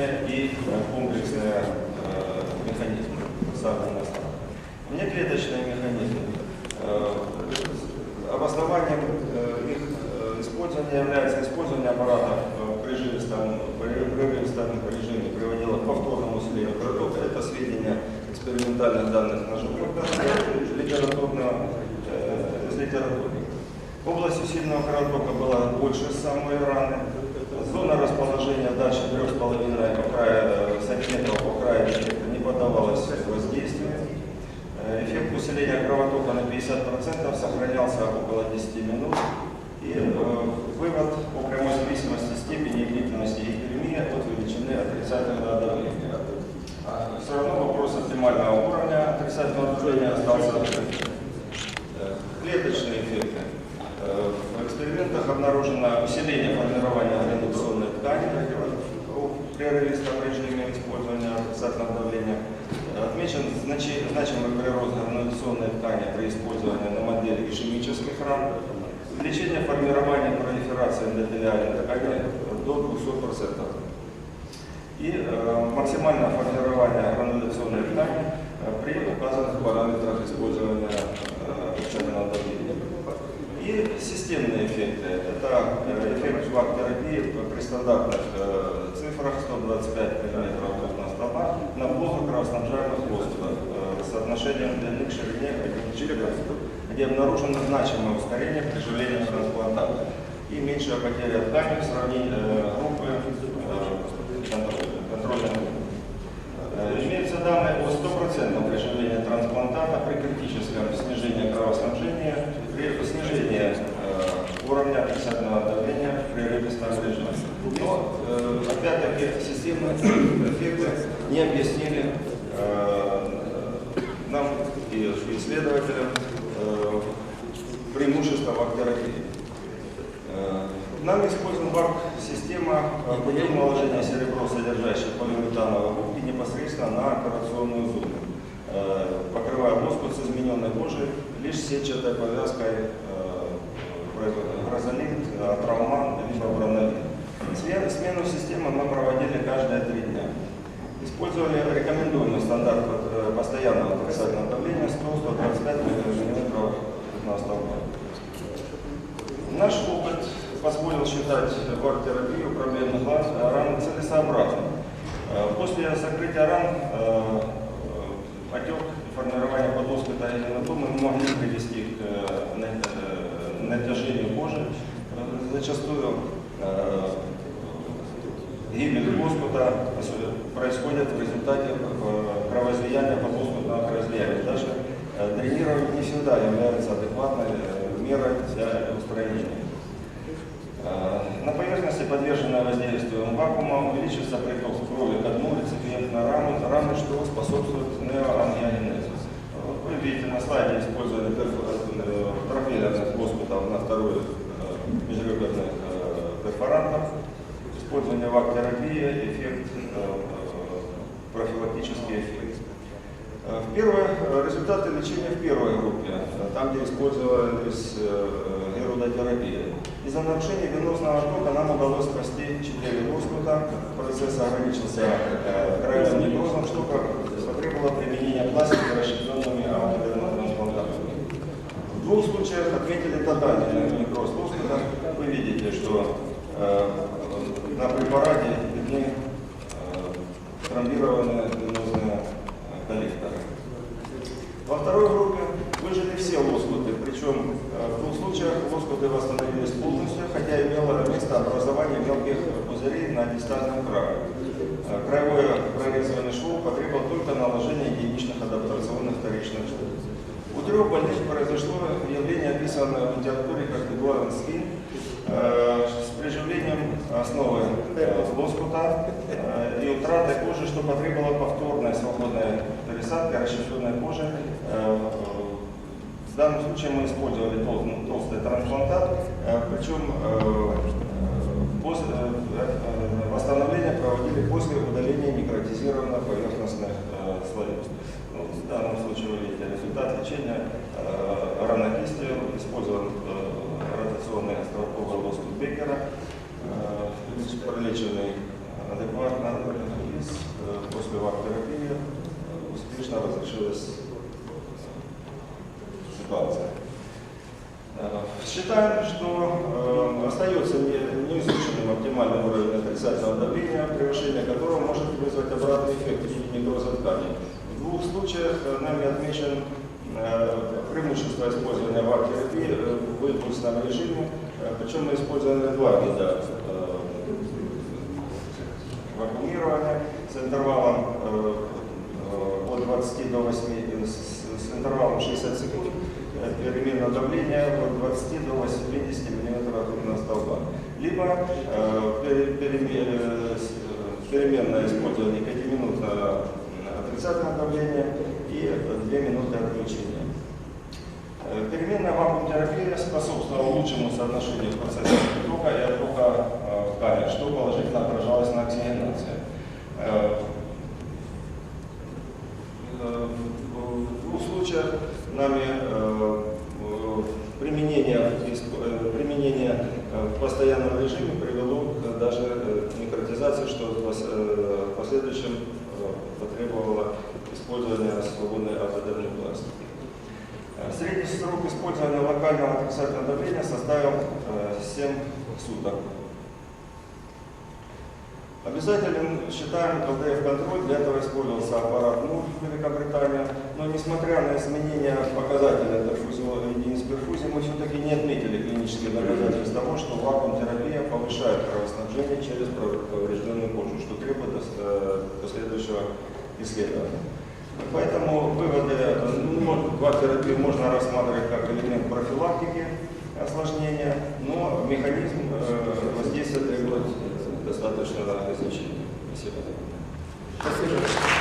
внеклеточные и комплексные э, механизмы сахарного стана. Внеклеточные механизмы. Обоснованием э, их э, использования является использование аппаратов в приживистом, при режиме приводило к повторному усилению протока. Это сведения экспериментальных данных на животных из литературного, э, из литературы. Область усиленного кровотока была больше самой раны. Зона расположения дальше 3,5 по краю, сантиметров по краю не поддавалась воздействию. Э, Эффект усиления кровотока на 50% сохранялся около 10 минут. И э, вывод о прямой зависимости степени и длительности гиперемии от величины отрицательного давления. А Все равно вопрос оптимального уровня отрицательного давления остался открытым. Э, Клеточные эффекты. В экспериментах обнаружено усиление формирования гранулационной ткани в прерывистом режиме использования отрицательного давления. Отмечен значи- значимый прирост гранулационной ткани при использовании на модели ишемических ран. Увеличение формирования пролиферации эндотелиальной ткани до 200%. И э, максимальное формирование гранулационной ткани э, при указанных параметрах использования э, отрицательного давления. И системные эффекты. Это эффект вак-терапии при стандартных э, цифрах 125 мм на столба на плохо кровоснабжаемых воздухах э, с соотношением длины к ширине 1 к 4, где обнаружено значимое ускорение приживления трансплантата и меньшая потеря ткани в сравнении э, группы контроль- контрольной Имеются данные о стопроцентном приживлении трансплантата при критическом снижении кровоснабжения, при снижении э, уровня отрицательного давления в прерывистом режиме. Но, э, опять-таки, системные эффекты не объяснили э, нам и исследователям э, преимущества вак-терапии. Э, Нами использована ВАК-система э, путем наложения серебро, содержащей полиуретановые губки непосредственно на операционную зону, покрывая лоскут с измененной кожей лишь сетчатой повязкой грозолин, э, травман либо бронолин. Смен- Смену системы мы проводили каждые три дня. Использовали рекомендуемый стандарт э, постоянного отрицательного давления 100-125 мм на столба. Наш опыт позволил считать вак-терапию проблемных ран ран целесообразной. Э, После закрытия ран э, э, отек и формирование подоскота или гематомы могли привести к э, на- э, натяжению кожи. Э, Зачастую э, гибель лоскута происходит в результате э, кровоизлияния подоскутного кровоизлияния. Даже э, дренирование не всегда является адекватной э, мерой для устранения. Э, На поверхности, подверженной воздействию вакуума, увеличится приток крови к дну реципиентной рамы, рамы, что способствует неоангиогенезу. Вот Вы видите на слайде использование э, пропеллерных лоскутов на второй э, межреберных э, перфорантов. Использование вак-терапии, эффект, э, профилактический эффект. Э, В первой, э, результаты лечения в первой группе, э, там, где использовались э, герудотерапия. Из-за нарушения венозного тока нам удалось спасти 4 лоскута. Процесс ограничился краевым некрозом, что потребовало применения пластики расщепленными трансплантатами. В двух случаях отметили тотальный некроз лоскута. Вы видите, что на препарате видны э, тромбированные венозные э, коллекторы. Во второй группе выжили все лоскуты, причем э, в двух случаях лоскуты восстановились полностью, хотя имело место образование мелких пузырей на дистальном крае. Краевое прорезывание швов потребовало только наложения единичных адаптационных вторичных швов. У трех больных произошло явление, описанное в литературе как Эдуард Скин, основы лоскута э, и утратой кожи, что потребовало повторной свободной пересадки расщепленной кожи. Э, В данном случае мы использовали ну, толстый трансплантат, э, причем восстановление проводили после удаления некротизированных поверхностных слоев. Ну, В данном случае вы видите результат лечения ранокистью, использован ротационный островковый лоскут Беккера, Э, пролічений адекватно э, после терапії, э, успешно розрішилась ситуация. Считаем, что э, остается неизученным оптимальный уровень отрицательного давления, превышение которого может вызвать обратный эффект в виде некроза ткани. В двух случаях нами отмечен э, преимущество использования вак-терапии в импульсном режиме причем мы используем два вида э, вакуумирования с интервалом э, э, от 20 до 8, э, с интервалом 60 секунд, э, переменное давление от 20 до 80 мм на столба. Либо э, э, э, переменное использование 5-минутного отрицательного давления и 2 минуты отключения. Э, Переменная вакуум-терапия способствовала лучшему соотношению процесса притока и оттока э, ткани, что положительно отражалось на оксигенации. Э, В двух случаях нами применение, применение в постоянном режиме привело к даже некротизации, что в пос- в последующем потребовало использования свободной автодермной пластики. Э, Средний срок использования локального отрицательного давления составил э, 7 суток. Обязательным считаем ЛДФ-контроль, для этого использовался аппарат МУР в Великобритании, но несмотря на изменения показателей перфузио- единиц перфузии, мы все-таки не отметили клинические доказательства того, что вакуум-терапия повышает кровоснабжение через поврежденную кожу, что требует э, последующего исследования. Поэтому выводы, ну, вак-терапию можно рассматривать как элемент профилактики осложнения, но механизм э, воздействия требует достаточно изучения. Спасибо. Спасибо.